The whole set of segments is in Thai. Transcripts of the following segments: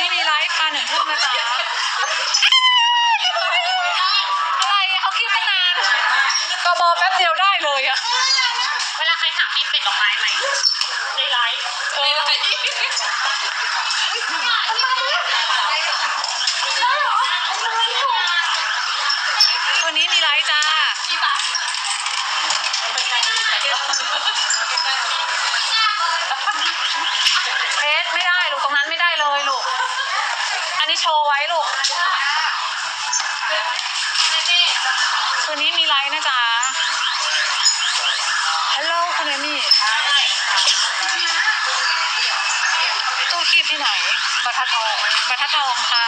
คืนนี้มีไลฟ์ค่ะหนึ่งทุ่มนะจ๊ะอะไรอะเขาคิดตั้งนานกบแป๊บเดียวได้เลยอะเวลาใครถามมีเป็ดดอกไม้ไหมในไลฟ์ เออ นี้โชว์ไว้ลูก คืนนี้มีไลฟ์นะจ๊ะ ฮัลโหลคุณเอมี่ตู้คีบที่ไหน บัตรทัดทอง บัตรทัดทองค่ะ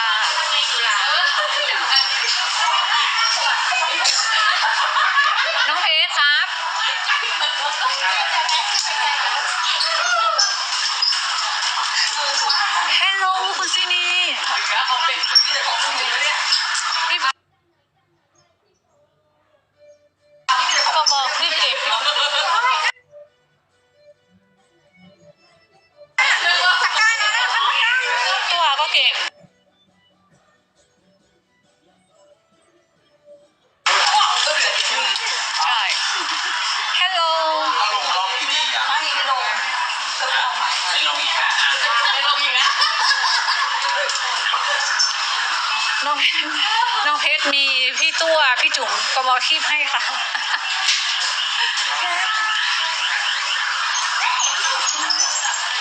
น้องเพชรมีพี่ตัวพี่จุ๋มกบอคีบให้ค่ะ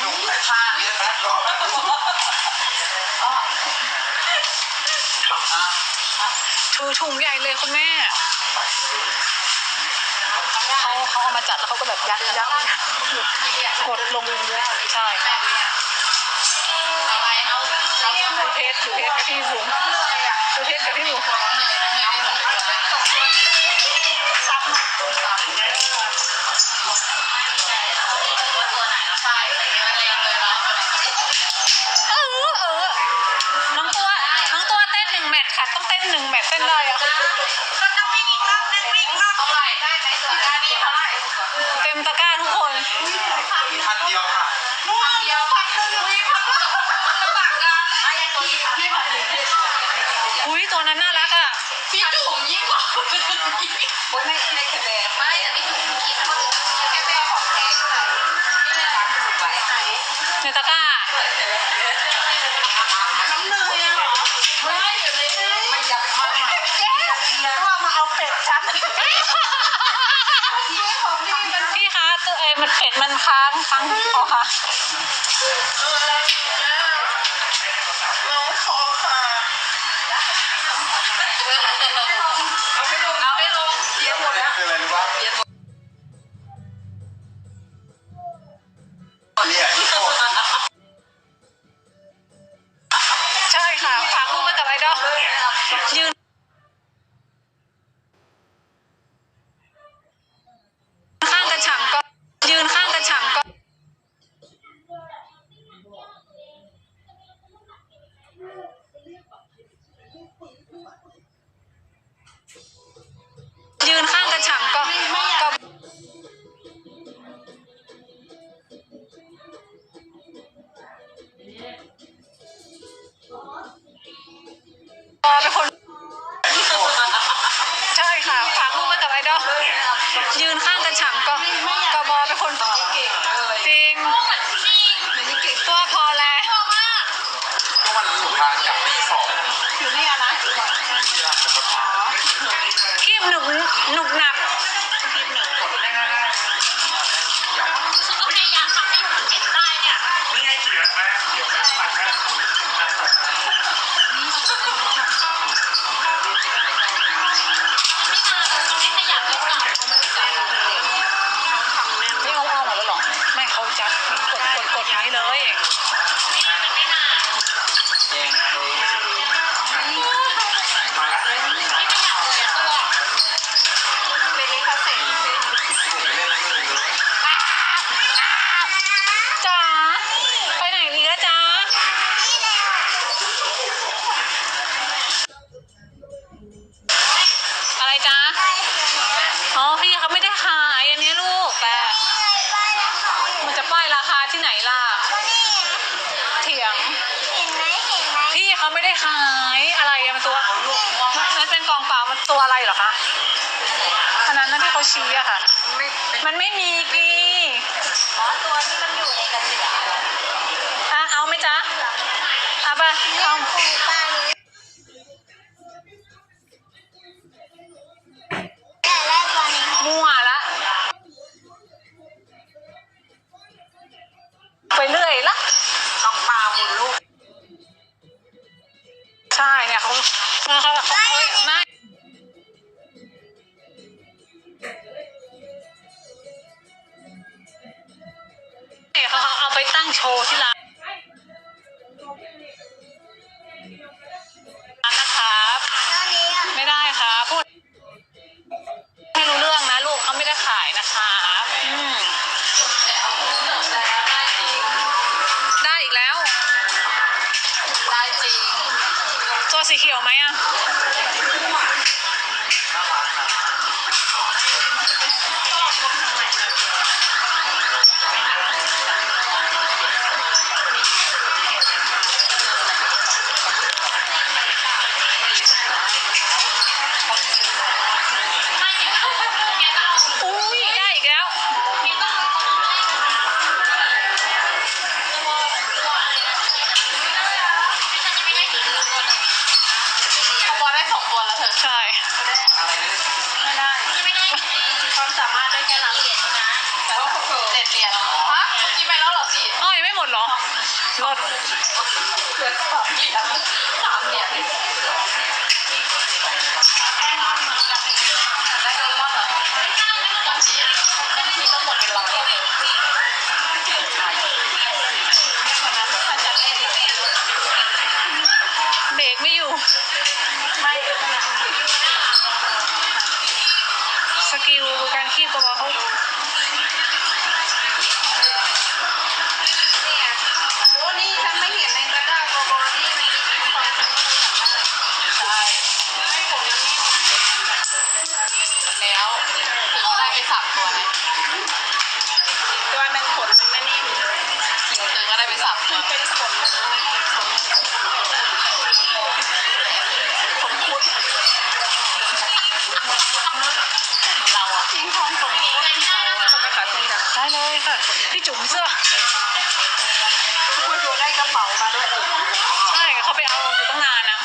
หนูใส่ผ้านี่นะรออะถือถุงใหญ่เลยคุณแม่เขาเขาเอามาจัดแล้วเขาก็แบบยัดยัดกดลงใช่ ดูเพชรดูเพชรกับพี่บุ๋มดูเพชรกับพี่บุ๋มเออเออน้องตัวน้องตัวเต้นหนึ่งแมทค่ะ ต้องเต้นหนึ่งแมทเต้นได้อะก็ต้องไม่มีกล้องนั่นไม่มีกล้องเท่าไหร่ได้ไหมตัวได้นี่เท่าไหร่เต็มตะกร้าทุกคนพันเดียวค่ะเดียวพันหนึ่งพันลำบากกันไอ้ตัวที่พี่พันหนึ่งอุ้ยตัวนั้นน่ารักอะพี่จุ๋มยิ่งกว่าคนไม่ไม่แคร์แบร์ไม่แต่พี่จุ๋มเขียนคนอื่นแคร์แบร์ของเค้กไหนนี่แหละถูกไว้ให้ในตะกร้าน้ำเนยเหรอไม่อยู่ในนี้ไม่อยากมาแจ๊ว่ามาเอาเป็ดฉันที่ของนี่มันพี่คะตัวเอยมันเป็ดมันค้างค้างคอค่ะ น้องคอค่ะเอาให้ลงเอาให้ลงเสียหมดแล้ว คืออะไรรู้ป่ะ ยืนข้างกันฉ่ำก็กบอเป็นคนเก่งจริงตัวพอแล้วเมื่อวันหนูพาจากตีสองอยู่นี่นะที่ร้านเป็นประธานคีบหนุบหนุบหนับก็ ดกดอย่าง ไม่ได้ขายอะไรมันตัวนั้นเป็นกองเปล่ามันตัวอะไรหรอคะอันนั้นนั่นที่เขาชี้อะค่ะมันไม่มีดีตัวนี้มันอยู่ในกระเสืออะเอาไหมจ๊ะเอาไปเอา 抽我来。你咋不洗？ เธอก็ไรไปสามตัวเป็นผลผลพุทธเราอะทิ้งทองผลพุทธได้เลยค่ะพี่จุ๋มเสื้อคุณดูได้กระเป๋ามาด้วย ใช่เขาไปเอาตั้งนานนะ